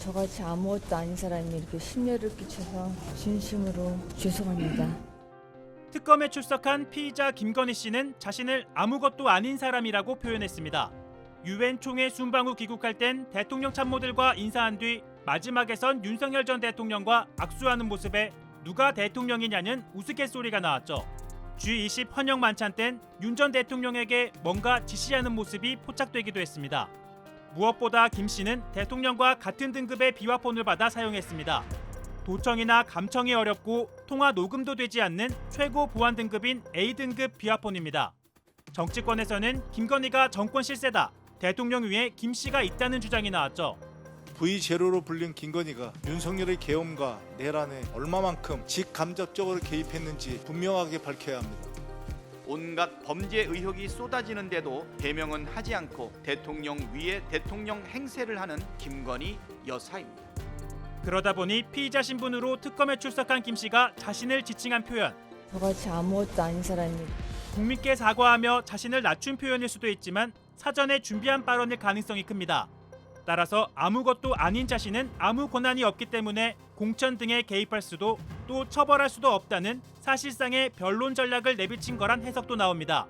저같이 아무것도 아닌 사람이 이렇게 심려를 끼쳐서 진심으로 죄송합니다. 특검에 출석한 피의자 김건희 씨는 자신을 아무것도 아닌 사람이라고 표현했습니다. 유엔 총회 순방 후 귀국할 땐 대통령 참모들과 인사한 뒤 마지막에선 윤석열 전 대통령과 악수하는 모습에 누가 대통령이냐는 우스갯소리가 나왔죠. G20 헌영 만찬 땐 윤 전 대통령에게 뭔가 지시하는 모습이 포착되기도 했습니다. 무엇보다 김 씨는 대통령과 같은 등급의 비화폰을 받아 사용했습니다. 도청이나 감청이 어렵고 통화 녹음도 되지 않는 최고 보안 등급인 A등급 비화폰입니다. 정치권에서는 김건희가 정권 실세다. 대통령 위에 김 씨가 있다는 주장이 나왔죠. V0로 불린 김건희가 윤석열의 계엄과 내란에 얼마만큼 직간접적으로 개입했는지 분명하게 밝혀야 합니다. 온갖 범죄 의혹이 쏟아지는데도 대명은 하지 않고 대통령 위에 대통령 행세를 하는 김건희 여사입니다. 그러다 보니 피의자 신분으로 특검에 출석한 김 씨가 자신을 지칭한 표현, 저같이 아무것도 아닌 사람이 국민께 사과하며 자신을 낮춘 표현일 수도 있지만 사전에 준비한 발언일 가능성이 큽니다. 따라서 아무것도 아닌 자신은 아무 권한이 없기 때문에 공천 등에 개입할 수도 또 처벌할 수도 없다는 사실상의 변론 전략을 내비친 거란 해석도 나옵니다.